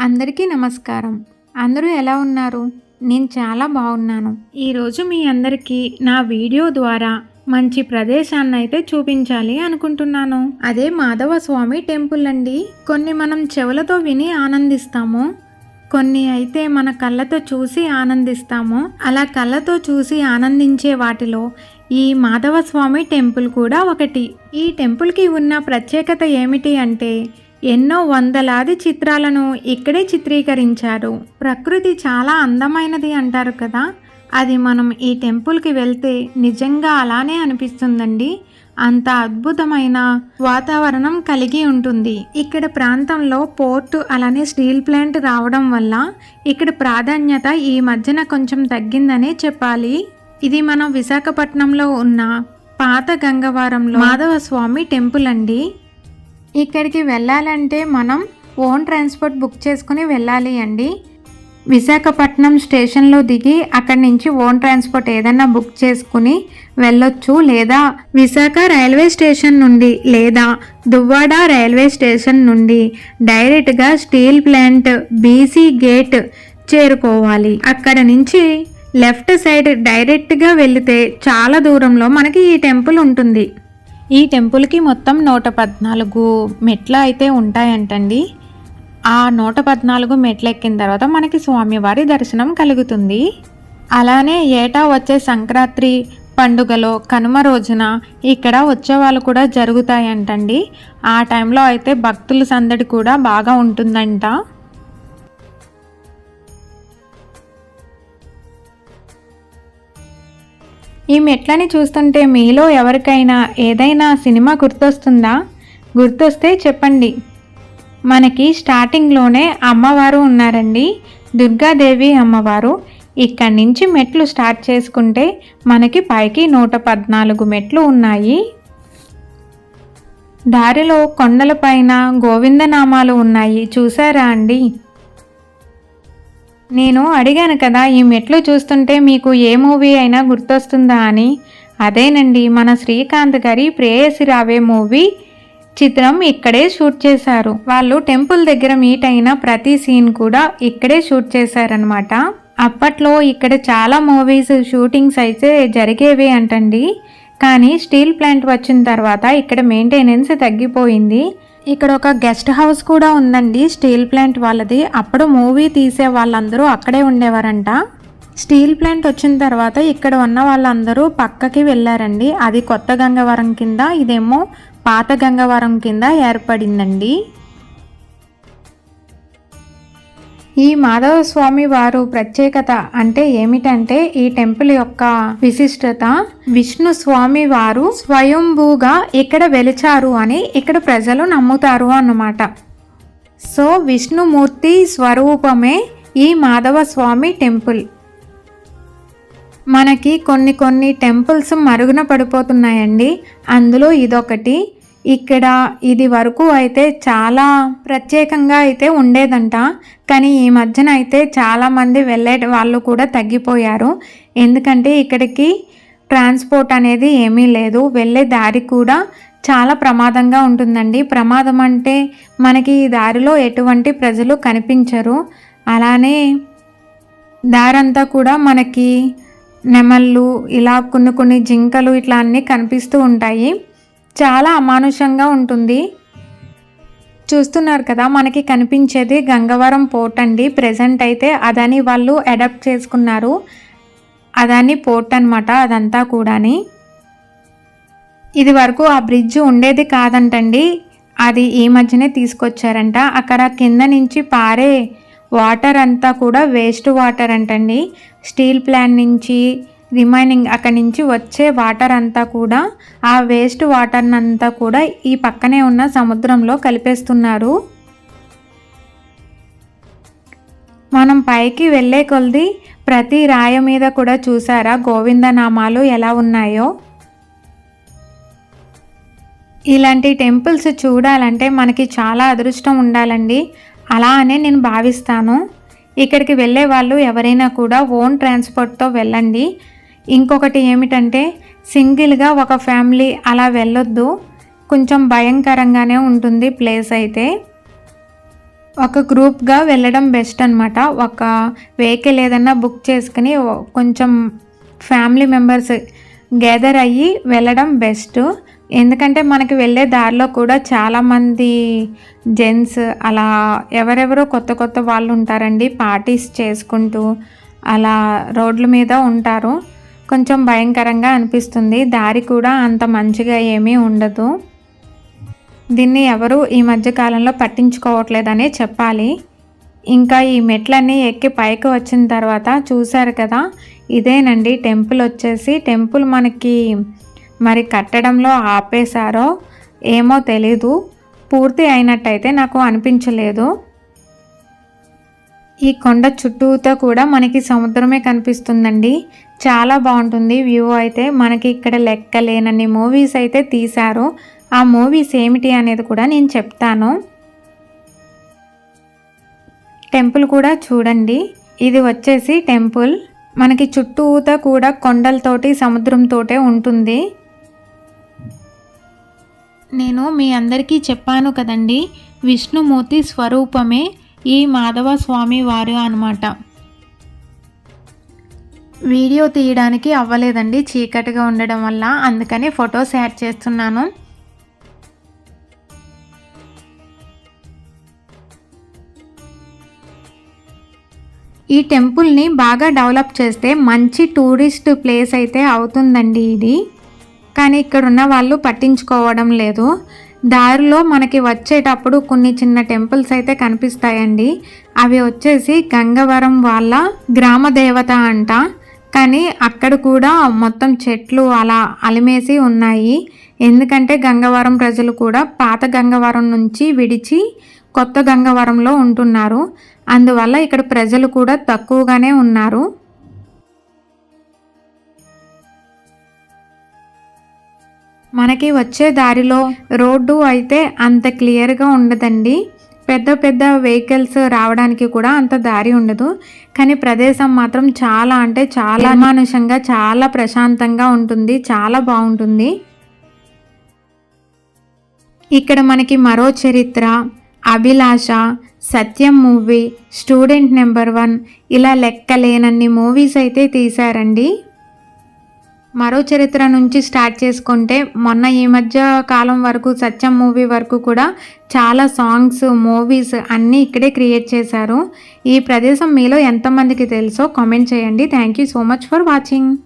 అందరికీ నమస్కారం. అందరూ ఎలా ఉన్నారు? నేను చాలా బాగున్నాను. ఈరోజు మీ అందరికీ నా వీడియో ద్వారా మంచి ప్రదేశాన్ని అయితే చూపించాలి అనుకుంటున్నాను. అదే మాధవ స్వామి టెంపుల్ అండి. కొన్ని మనం చెవులతో విని ఆనందిస్తాము. కొన్ని అయితే మన కళ్ళతో చూసి ఆనందిస్తాము. అలా కళ్ళతో చూసి ఆనందించే వాటిలో ఈ మాధవ స్వామి టెంపుల్ కూడా ఒకటి. ఈ టెంపుల్కి ఉన్న ప్రత్యేకత ఏమిటి అంటే ఎన్నో వందలాది చిత్రాలను ఇక్కడే చిత్రీకరించారు. ప్రకృతి చాలా అందమైనది అంటారు కదా. అది మనం ఈ టెంపుల్కి వెళ్తే నిజంగా అలానే అనిపిస్తుందండి. అంత అద్భుతమైన వాతావరణం కలిగి ఉంటుంది. ఇక్కడ ప్రాంతంలో పోర్టు అలానే స్టీల్ ప్లాంట్ రావడం వల్ల ఇక్కడ ప్రాధాన్యత ఈ మధ్యన కొంచెం తగ్గిందనే చెప్పాలి. ఇది మనం విశాఖపట్నంలో ఉన్న పాత గంగవారంలో మాధవ స్వామి టెంపుల్ అండి. ఇక్కడికి వెళ్ళాలంటే మనం ఓన్ ట్రాన్స్పోర్ట్ బుక్ చేసుకుని వెళ్ళాలి అండి. విశాఖపట్నం స్టేషన్లో దిగి అక్కడి నుంచి ఓన్ ట్రాన్స్పోర్ట్ ఏదైనా బుక్ చేసుకుని వెళ్ళొచ్చు లేదా విశాఖ రైల్వే స్టేషన్ నుండి లేదా దువ్వాడ రైల్వే స్టేషన్ నుండి డైరెక్ట్గా స్టీల్ ప్లాంట్ బీసీ గేట్ చేరుకోవాలి. అక్కడ నుంచి లెఫ్ట్ సైడ్ డైరెక్ట్గా వెళితే చాలా దూరంలో మనకి ఈ టెంపుల్ ఉంటుంది. ఈ టెంపుల్కి మొత్తం నూట పద్నాలుగు మెట్లు అయితే ఉంటాయంటండి. ఆ నూట పద్నాలుగు మెట్లు ఎక్కిన తర్వాత మనకి స్వామివారి దర్శనం కలుగుతుంది. అలానే ఏటా వచ్చే సంక్రాంతి పండుగలో కనుమ రోజున ఇక్కడ ఉత్సవాలు కూడా జరుగుతాయంటండి. ఆ టైంలో అయితే భక్తుల సందడి కూడా బాగా ఉంటుందంట. ఈ మెట్లని చూస్తుంటే మీలో ఎవరికైనా ఏదైనా సినిమా గుర్తొస్తుందా? గుర్తొస్తే చెప్పండి. మనకి స్టార్టింగ్లోనే అమ్మవారు ఉన్నారండి. దుర్గాదేవి అమ్మవారు. ఇక్కడి నుంచి మెట్లు స్టార్ట్ చేసుకుంటే మనకి పైకి నూట పద్నాలుగు మెట్లు ఉన్నాయి. దారిలో కొండలపైన గోవిందనామాలు ఉన్నాయి. చూసారా అండి? నేను అడిగాను కదా ఈ మెట్లు చూస్తుంటే మీకు ఏ మూవీ అయినా గుర్తొస్తుందా అని. అదేనండి మన శ్రీకాంత్ గారి ప్రేయసి రావే మూవీ చిత్రం ఇక్కడే షూట్ చేశారు. వాళ్ళు టెంపుల్ దగ్గర మీట్ అయిన ప్రతి సీన్ కూడా ఇక్కడే షూట్ చేశారనమాట అప్పట్లో ఇక్కడ చాలా మూవీస్ షూటింగ్స్ అయితే జరిగేవి అంటండి. కానీ స్టీల్ ప్లాంట్ వచ్చిన తర్వాత ఇక్కడ మెయింటెనెన్స్ తగ్గిపోయింది. ఇక్కడ ఒక గెస్ట్ హౌస్ కూడా ఉందండి స్టీల్ ప్లాంట్ వాళ్ళది. అప్పుడు మూవీ తీసే వాళ్ళందరూ అక్కడే ఉండేవారంట. స్టీల్ ప్లాంట్ వచ్చిన తర్వాత ఇక్కడ ఉన్న వాళ్ళందరూ పక్కకి వెళ్ళారండి. అది కొత్త గంగవరం కింద ఇదేమో పాత గంగవరం కింద ఏర్పడిందండి. ఈ మాధవ స్వామి వారు ప్రత్యేకత అంటే ఏమిటంటే ఈ టెంపుల్ యొక్క విశిష్టత విష్ణు స్వామి వారు స్వయంభూగా ఇక్కడ వెలిచారు అని ఇక్కడ ప్రజలు నమ్ముతారు అన్నమాట. సో విష్ణుమూర్తి స్వరూపమే ఈ మాధవ స్వామి టెంపుల్. మనకి కొన్ని కొన్ని టెంపుల్స్ మరుగున పడిపోతున్నాయండి. అందులో ఇదొకటి. ఇక్కడ ఇది వరకు అయితే చాలా ప్రత్యేకంగా అయితే ఉండేదంట. కానీ ఈ మధ్యన అయితే చాలామంది వెళ్ళే వాళ్ళు కూడా తగ్గిపోయారు. ఎందుకంటే ఇక్కడికి ట్రాన్స్పోర్ట్ అనేది ఏమీ లేదు. వెళ్ళే దారి కూడా చాలా ప్రమాదంగా ఉంటుందండి. ప్రమాదం అంటే మనకి ఈ దారిలో ఎటువంటి ప్రజలు కనిపించరు. అలానే దారంతా కూడా మనకి నెమళ్ళు ఇలా కొన్ని కొన్ని జింకలు ఇట్లా అన్నీ కనిపిస్తూ ఉంటాయి. చాలా అమానుషంగా ఉంటుంది. చూస్తున్నారు కదా మనకి కనిపించేది గంగవరం పోర్ట్ అండి. ప్రజెంట్ అయితే అదని వాళ్ళు అడాప్ట్ చేసుకున్నారు. అదాని పోర్ట్ అనమాట అదంతా కూడాని. ఇది వరకు ఆ బ్రిడ్జ్ ఉండేది కాదంటండి. అది ఈ మధ్యనే తీసుకొచ్చారంట. అక్కడ కింద నుంచి పారే వాటర్ అంతా కూడా వేస్ట్ వాటర్ అంటండి. స్టీల్ ప్లాంట్ నుంచి రిమైనింగ్ అక్కడి నుంచి వచ్చే వాటర్ అంతా కూడా ఆ వేస్ట్ వాటర్ అంతా కూడా ఈ పక్కనే ఉన్న సముద్రంలో కలిపేస్తున్నారు. మనం పైకి వెళ్ళే కొలది ప్రతి రాయ మీద కూడా చూసారా గోవిందనామాలు ఎలా ఉన్నాయో? ఇలాంటి టెంపుల్స్ చూడాలంటే మనకి చాలా అదృష్టం ఉండాలండి. అలా అనే నేను భావిస్తాను. ఇక్కడికి వెళ్ళే వాళ్ళు ఎవరైనా కూడా ఓన్ ట్రాన్స్పోర్ట్తో వెళ్ళండి. ఇంకొకటి ఏమిటంటే సింగిల్గా ఒక ఫ్యామిలీ అలా వెళ్ళొద్దు. కొంచెం భయంకరంగానే ఉంటుంది ప్లేస్ అయితే. ఒక గ్రూప్గా వెళ్ళడం బెస్ట్ అనమాట ఒక వెహికల్ ఏదన్నా బుక్ చేసుకుని కొంచెం ఫ్యామిలీ మెంబర్స్ గ్యాదర్ అయ్యి వెళ్ళడం బెస్ట్. ఎందుకంటే మనకి వెళ్ళే దారిలో కూడా చాలామంది జెంట్స్ అలా ఎవరెవరో కొత్త కొత్త వాళ్ళు ఉంటారండి పార్టీస్ చేసుకుంటూ అలా రోడ్ల మీద ఉంటారు. కొంచెం భయంకరంగా అనిపిస్తుంది. దారి కూడా అంత మంచిగా ఏమీ ఉండదు. దీన్ని ఎవరు ఈ మధ్యకాలంలో పట్టించుకోవట్లేదనే చెప్పాలి. ఇంకా ఈ మెట్లన్నీ ఎక్కి పైకి వచ్చిన తర్వాత చూశారు కదా ఇదేనండి టెంపుల్ వచ్చేసి. టెంపుల్ మనకి మరి కట్టడంలో ఆపేశారో ఏమో తెలీదు. పూర్తి అయినట్టయితే నాకు అనిపించలేదు. ఈ కొండ చుట్టూతో కూడా మనకి సముద్రమే కనిపిస్తుందండి. చాలా బాగుంటుంది వ్యూ అయితే. మనకి ఇక్కడ లెక్కలేనన్ని మూవీస్ అయితే తీశారు. ఆ మూవీస్ ఏమిటి అనేది కూడా నేను చెప్తాను. టెంపుల్ కూడా చూడండి. ఇది వచ్చేసి టెంపుల్. మనకి చుట్టూతా కూడా కొండలతోటి సముద్రంతోటే ఉంటుంది. నేను మీ అందరికీ చెప్పాను కదండి విష్ణుమూర్తి స్వరూపమే ఈ మాధవ స్వామి వారు అనమాట వీడియో తీయడానికి అవ్వలేదండి చీకటిగా ఉండడం వల్ల. అందుకని ఫొటోస్ యాడ్ చేస్తున్నాను. ఈ టెంపుల్ని బాగా డెవలప్ చేస్తే మంచి టూరిస్ట్ ప్లేస్ అయితే అవుతుందండి ఇది. కానీ ఇక్కడ ఉన్న వాళ్ళు పట్టించుకోవడం లేదు. దారిలో మనకి వచ్చేటప్పుడు కొన్ని చిన్న టెంపుల్స్ అయితే కనిపిస్తాయండి. అవి వచ్చేసి గంగవరం వాళ్ళ గ్రామ దేవత అంట. కానీ అక్కడ కూడా మొత్తం చెట్లు అలా అలిమేసి ఉన్నాయి. ఎందుకంటే గంగవరం ప్రజలు కూడా పాత గంగవరం నుంచి విడిచి కొత్త గంగవరంలో ఉంటున్నారు. అందువల్ల ఇక్కడ ప్రజలు కూడా తక్కువగానే ఉన్నారు. మనకి వచ్చే దారిలో రోడ్డు అయితే అంత క్లియర్గా ఉండదండి. పెద్ద పెద్ద వెహికల్స్ రావడానికి కూడా అంత దారి ఉండదు. కానీ ప్రదేశం మాత్రం చాలా అంటే చాలా అమానుషంగా చాలా ప్రశాంతంగా ఉంటుంది. చాలా బాగుంటుంది. ఇక్కడ మనకి మరో చరిత్ర. Abhilasha Satyam movie student number one ఇలా లెక్కలేనన్ని మూవీస్ అయితే తీశారండి. మరో చరిత్ర నుంచి స్టార్ట్ చేసుకుంటే మొన్న ఈ మధ్య కాలం వరకు సత్యం మూవీ వరకు కూడా చాలా సాంగ్స్ మూవీస్ అన్నీ ఇక్కడే క్రియేట్ చేశారు. ఈ ప్రదేశం మీలో ఎంతమందికి తెలుసో కామెంట్ చేయండి. Thank you so much for watching.